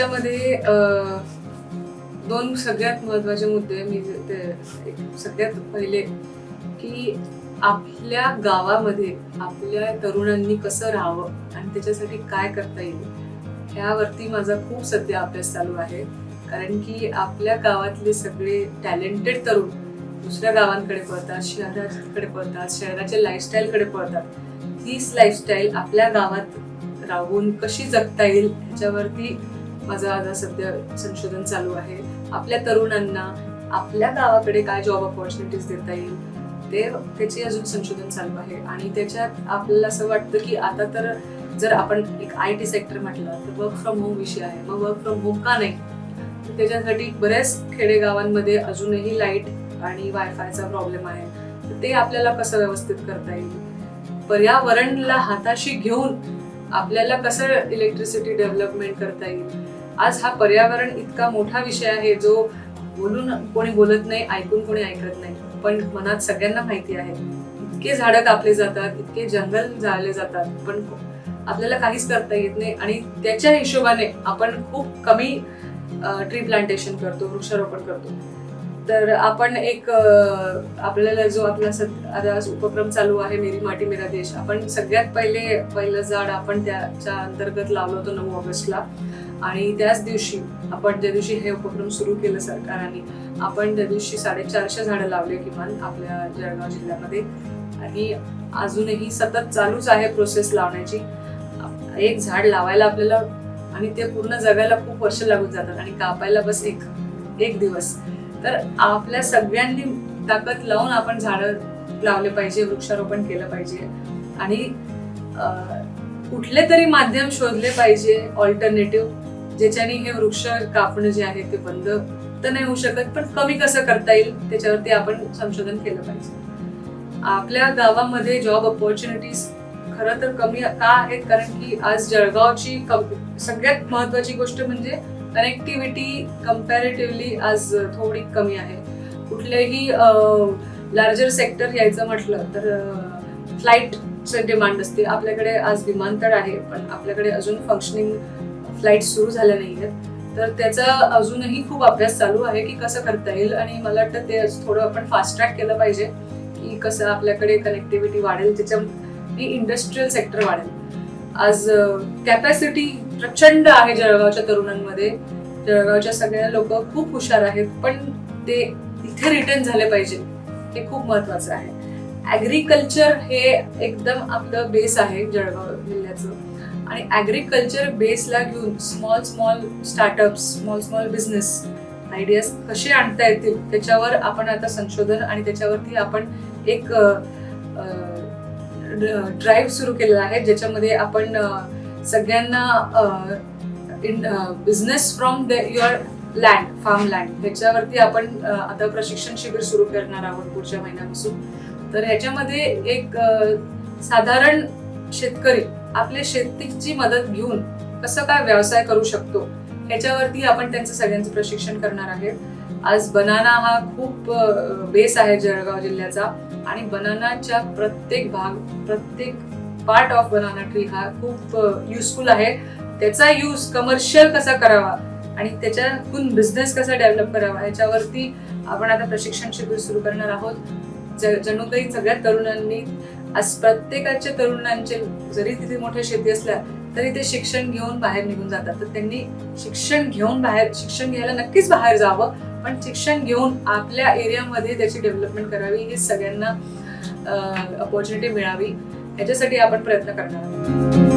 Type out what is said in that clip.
ह्याच्यामध्ये दोन सगळ्यात महत्त्वाचे मुद्दे मी जे- ते सगळ्यात पहिले की आपल्या गावामध्ये आपल्या तरुणांनी कसं राहावं आणि त्याच्यासाठी काय करता येईल ह्यावरती माझा खूप सध्या अभ्यास चालू आहे. कारण की आपल्या गावातले सगळे टॅलेंटेड तरुण दुसऱ्या गावांकडे पळतात शहराकडे पळतात शहराच्या लाईफस्टाईलकडे पळतात. तीच लाईफस्टाईल आपल्या गावात राहून कशी जगता येईल ह्याच्यावरती माझं आता सध्या संशोधन चालू आहे. आपल्या तरुणांना आपल्या गावाकडे काय जॉब ऑपॉर्च्युनिटीज देता येईल ते त्याचे अजून संशोधन चालू आहे. आणि त्याच्यात आपल्याला असं वाटतं की आता तर जर आपण एक आय टी सेक्टर म्हटलं तर वर्क फ्रॉम होम विषय आहे. मग वर्क फ्रॉम होम का नाही? तर त्याच्यासाठी बऱ्याच खेडेगावांमध्ये अजूनही लाइट आणि वायफायचा प्रॉब्लेम आहे. तर ते आपल्याला कसं व्यवस्थित करता येईल? पर्यावरणला हाताशी घेऊन आपल्याला कसं इलेक्ट्रिसिटी डेव्हलपमेंट करता येईल? आज हा पर्यावरण इतका मोठा विषय आहे जो बोलून कोणी बोलत नाही ऐकून कोणी ऐकत नाही पण मनात सगळ्यांना माहिती आहे. इतके झाडं कापले जातात इतके जंगल जाळले जातात पण आपल्याला काहीच करता येत नाही आणि त्याच्या हिशोबाने आपण खूप कमी ट्री प्लांटेशन करतो वृक्षारोपण करतो. तर आपण एक आपल्याला जो आपला सद- आता उपक्रम चालू आहे मेरी माटी मेरा देश आपण सगळ्यात पहिले पहिलं झाड आपण त्याच्या अंतर्गत लावलं होतं नऊ ऑगस्टला. आणि त्याच दिवशी आपण ज्या दिवशी हे उपक्रम सुरू केलं सरकारने. आपण त्या दिवशी साडेचारशे झाडं लावले किमान आपल्या जळगाव जिल्ह्यामध्ये. आणि अजूनही सतत चालूच आहे प्रोसेस लावण्याची. एक झाड लावायला आपल्याला आणि ते पूर्ण जगायला खूप वर्ष लागून जातात आणि कापायला बस एक एक दिवस. तर आपल्या सगळ्यांनी ताकद लावून आपण झाडं लावले पाहिजे वृक्षारोपण केलं पाहिजे. आणि कुठले तरी माध्यम शोधले पाहिजे ऑल्टरनेटिव्ह ज्याच्याने हे वृक्ष कापणं जे आहे ते बंद तर नाही होऊ शकत पण कमी कसं करता येईल त्याच्यावरती आपण संशोधन केलं पाहिजे. आपल्या गावामध्ये जॉब ऑपॉर्च्युनिटीज खरं तर कमी का आहेत? कारण की आज जळगावची सगळ्यात महत्वाची गोष्ट म्हणजे कनेक्टिव्हिटी कम्पॅरेटिव्हली आज थोडी कमी आहे. कुठल्याही लार्जर सेक्टर यायचं म्हटलं तर फ्लाईटचं डिमांड असते. आपल्याकडे आज विमानतळ आहे पण आपल्याकडे अजून फंक्शनिंग फ्लाईट सुरू झाल्या नाही आहेत तर त्याचा अजूनही खूप अभ्यास चालू आहे की कसं करता येईल आणि मला वाटतं ते थोडं आपण फास्ट ट्रॅक केलं पाहिजे की कसं आपल्याकडे कनेक्टिव्हिटी वाढेल त्याच्या इंडस्ट्रीयल सेक्टर वाढेल. आज कॅपॅसिटी प्रचंड आहे जळगावच्या तरुणांमध्ये. जळगावच्या सगळ्या लोक खूप हुशार आहेत पण ते इथे रिटर्न झाले पाहिजे हे खूप महत्वाचं आहे. ॲग्रिकल्चर हे एकदम आपलं बेस आहे जळगाव जिल्ह्याचं. आणि ॲग्रिकल्चर बेसला घेऊन small small startups small small business ideas कसे आणता येतील त्याच्यावर आपण आता संशोधन आणि त्याच्यावरती आपण एक ड्राईव्ह सुरू केलेला आहे ज्याच्यामध्ये आपण सगळ्यांना in business from the your land farm land ह्याच्यावरती आपण आता प्रशिक्षण शिबिर सुरू करणार आहोत पुढच्या महिन्यापासून. तर ह्याच्यामध्ये एक साधारण शेतकरी आपल्या शेतीची मदत घेऊन कसं काय व्यवसाय करू शकतो ह्याच्यावरती आपण त्यांचं सगळ्यांचं प्रशिक्षण करणार आहे. आज बनाना हा खूप बेस आहे जळगाव जिल्ह्याचा आणि बनानाच्या प्रत्येक भाग प्रत्येक पार्ट ऑफ बनाना ट्री हा खूप युजफुल आहे. त्याचा यूज कमर्शियल कसा करावा आणि त्याच्यातून बिझनेस कसा डेव्हलप करावा याच्यावरती आपण आता प्रशिक्षण शिबिर सुरू करणार आहोत. ज- जणू काही सगळ्या तरुणांनी आज प्रत्येकाच्या तरुणांचे जरी तिथे मोठ्या शेती असल्या तरी ते शिक्षण घेऊन बाहेर निघून जातात. तर त्यांनी शिक्षण घेऊन बाहेर शिक्षण घ्यायला नक्कीच बाहेर जावं पण शिक्षण घेऊन आपल्या एरियामध्ये त्याची डेव्हलपमेंट करावी हे सगळ्यांना अपॉर्च्युनिटी मिळावी याच्यासाठी आपण प्रयत्न करणार आहोत.